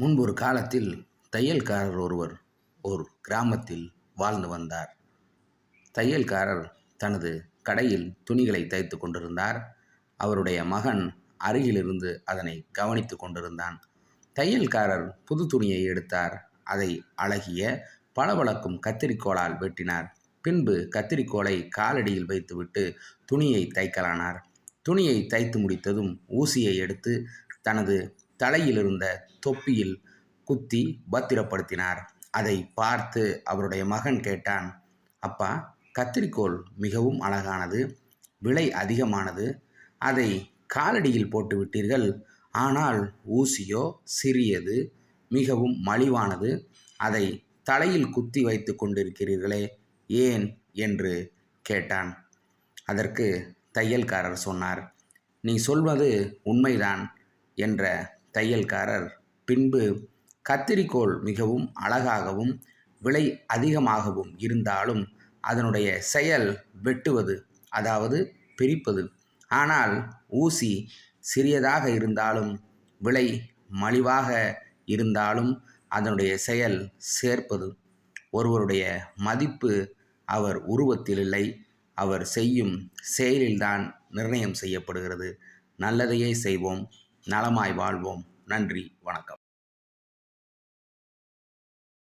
முன்பொரு காலத்தில் தையல்காரர் ஒருவர் ஒரு கிராமத்தில் வாழ்ந்து வந்தார். தையல்காரர் தனது கடையில் துணிகளை தைத்து கொண்டிருந்தார். அவருடைய மகன் அருகிலிருந்து அதனை கவனித்து கொண்டிருந்தான். தையல்காரர் புது துணியை எடுத்தார். அதை அழகிய பளபளக்கும் கத்திரிக்கோளால் வெட்டினார். பின்பு கத்திரிக்கோளை காலடியில் வைத்துவிட்டு துணியை தைக்கலானார். துணியை தைத்து முடித்ததும் ஊசியை எடுத்து தனது தலையிலிருந்த தொப்பியில் குத்தி பத்திரப்படுத்தினார். அதை பார்த்து அவருடைய மகன் கேட்டான் அப்பா கத்திரிக்கோள் மிகவும் அழகானது விலை அதிகமானது அதை காலடியில் போட்டு விட்டீர்கள் ஆனால் ஊசியோ சிறியது மிகவும் மலிவானது அதை தலையில் குத்தி வைத்து கொண்டிருக்கிறீர்களே ஏன்? என்று கேட்டான். அதற்கு தையல்காரர் சொன்னார் நீ சொல்வது உண்மைதான் என்ற தையல்காரர். பின்பு கத்திரிக்கோள் மிகவும் அழகாகவும் விலை அதிகமாகவும் இருந்தாலும் அதனுடைய செயல் வெட்டுவது அதாவது பிரிப்பது. ஆனால் ஊசி சிறியதாக இருந்தாலும் விலை மலிவாக இருந்தாலும் அதனுடைய செயல் சேர்ப்பது. ஒருவருடைய மதிப்பு அவர் உருவத்தில் இல்லை அவர் செய்யும் செயலில்தான் நிர்ணயம் செய்யப்படுகிறது. நல்லதையே செய்வோம் நலமாய் வாழ்வோம். நன்றி. வணக்கம்.